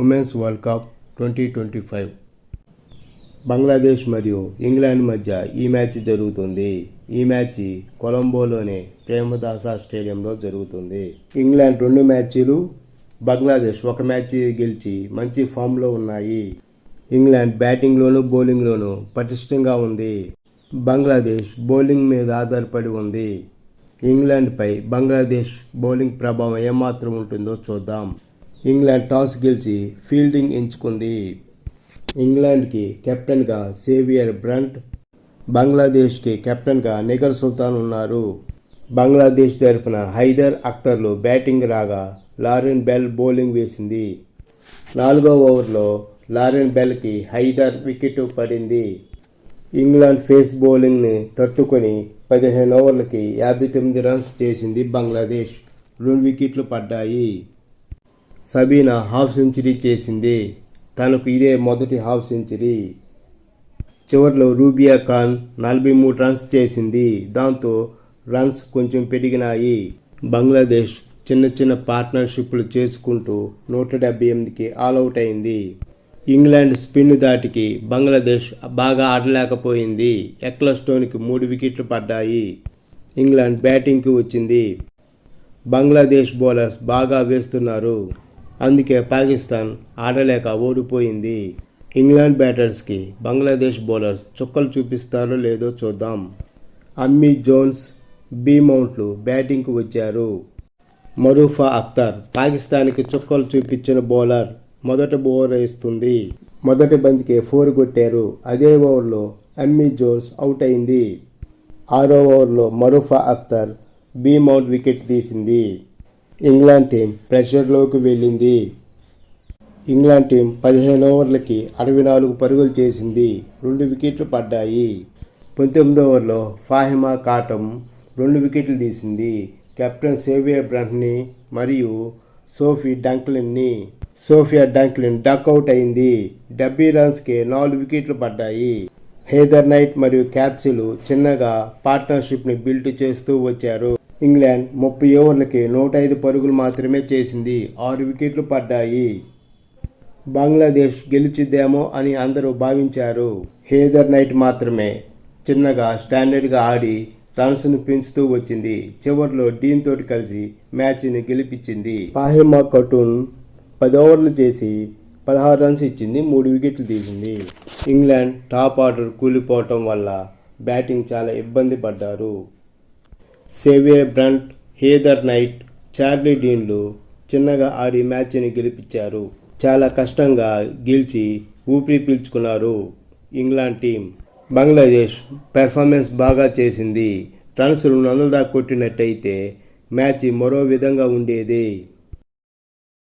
Women's world cup twenty twenty five. Bangladesh మరియు England మధ్య ఈ మ్యాచ్ జరుగుతుంది. ఈ మ్యాచ్ కొలంబోలోని ప్రేమదాస స్టేడియంలో జరుగుతుంది. ఇంగ్లాండ్ రెండు మ్యాచ్లు బంగ్లాదేశ్ ఒక మ్యాచ్ గెలిచి మంచి ఫామ్లో ఉన్నాయి. ఇంగ్లాండ్ బ్యాటింగ్లోనూ బౌలింగ్లోనూ పటిష్టంగా ఉంది. బంగ్లాదేశ్ బౌలింగ్ మీద ఆధారపడి ఉంది. ఇంగ్లాండ్పై బంగ్లాదేశ్ బౌలింగ్ ప్రభావం ఏమాత్రం ఉంటుందో చూద్దాం. ఇంగ్లాండ్ టాస్ గెలిచి ఫీల్డింగ్ ఎంచుకుంది. ఇంగ్లాండ్కి కెప్టెన్గా సేవియర్ బ్రంట్ బంగ్లాదేశ్కి కెప్టెన్గా నిగర్ సుల్తాన్ ఉన్నారు. బంగ్లాదేశ్ తరఫున హైదర్ అఖ్తర్లు బ్యాటింగ్ రాగా లారెన్ బెల్ బౌలింగ్ వేసింది. నాలుగో ఓవర్లో లారెన్ బెల్కి హైదర్ వికెట్ పడింది. ఇంగ్లాండ్ ఫేస్ బౌలింగ్ని తట్టుకొని పదిహేను ఓవర్లకి యాభై తొమ్మిది రన్స్ చేసింది బంగ్లాదేశ్. రెండు వికెట్లు పడ్డాయి. సబీనా హాఫ్ సెంచరీ చేసింది. తనకు ఇదే మొదటి హాఫ్ సెంచరీ. చివరిలో రూబియా ఖాన్ నలభై మూడు రన్స్ చేసింది. దాంతో రన్స్ కొంచెం పెరిగినాయి. బంగ్లాదేశ్ చిన్న చిన్న పార్ట్నర్షిప్లు చేసుకుంటూ నూట డెబ్బై ఎనిమిదికి ఆల్అవుట్ అయింది. ఇంగ్లాండ్ స్పిన్ దాటికి బంగ్లాదేశ్ బాగా ఆడలేకపోయింది. ఎక్లస్టోన్కి మూడు వికెట్లు పడ్డాయి. ఇంగ్లాండ్ బ్యాటింగ్కి వచ్చింది. బంగ్లాదేశ్ బౌలర్స్ బాగా వేస్తున్నారు. అందుకే పాకిస్తాన్ ఆడలేక ఓడిపోయింది. ఇంగ్లాండ్ బ్యాటర్స్కి బంగ్లాదేశ్ బౌలర్స్ చుక్కలు చూపిస్తారో లేదో చూద్దాం. అమ్మీ జోన్స్ బీ మౌంట్లు బ్యాటింగ్కు వచ్చారు. మరూఫా అఖ్తర్ పాకిస్తాన్కి చుక్కలు చూపించిన బౌలర్ మొదట ఓవర్ వేస్తుంది. మొదటి బంతికే ఫోర్ కొట్టారు. అదే ఓవర్లో అమ్మీ జోన్స్ అవుట్ అయింది. ఆరో ఓవర్లో Marufa Akhtar Beaumont wicket తీసింది. ఇంగ్లాండ్ టీం ప్రెషర్లోకి వెళ్ళింది. ఇంగ్లాండ్ టీం పదిహేను ఓవర్లకి అరవై నాలుగు పరుగులు చేసింది. రెండు వికెట్లు పడ్డాయి. పంతొమ్మిదో ఓవర్లో ఫాహిమా కాటం రెండు వికెట్లు తీసింది. కెప్టెన్ సేవియర్ బ్రంట్ని మరియు సోఫీ డంక్లిన్ని. సోఫియా డంక్లిన్ డక్అవుట్ అయింది. డెబ్బై రన్స్కి నాలుగు వికెట్లు పడ్డాయి. హేదర్ నైట్ మరియు క్యాప్సిల్ చిన్నగా పార్ట్నర్షిప్ని బిల్డ్ చేస్తూ వచ్చారు. ఇంగ్లాండ్ ముప్పై ఓవర్లకి నూట ఐదు పరుగులు మాత్రమే చేసింది. ఆరు వికెట్లు పడ్డాయి. బంగ్లాదేశ్ గెలిచిద్దేమో అని అందరూ భావించారు. హేదర్ నైట్ మాత్రమే చిన్నగా స్టాండర్డ్గా ఆడి రన్స్ను పెంచుతూ వచ్చింది. చివరిలో డీన్ తోటి కలిసి మ్యాచ్ని గెలిపించింది. పాహిమా కటూన్ పది ఓవర్లు చేసి పదహారు రన్స్ ఇచ్చింది మూడు వికెట్లు తీసింది. ఇంగ్లాండ్ టాప్ ఆర్డర్ కూలిపోవటం వల్ల బ్యాటింగ్ చాలా ఇబ్బంది పడ్డారు. Sciver Brunt Heather Knight Charlie డీన్లు చిన్నగా ఆడి మ్యాచ్ని గెలిపించారు. చాలా కష్టంగా గెలిచి ఊపిరి పీల్చుకున్నారు ఇంగ్లాండ్ టీం. బంగ్లాదేశ్ పెర్ఫార్మెన్స్ బాగా చేసింది. రన్స్ రెండు వందల దాకా కొట్టినట్టయితే మ్యాచ్ మరో విధంగా ఉండేది.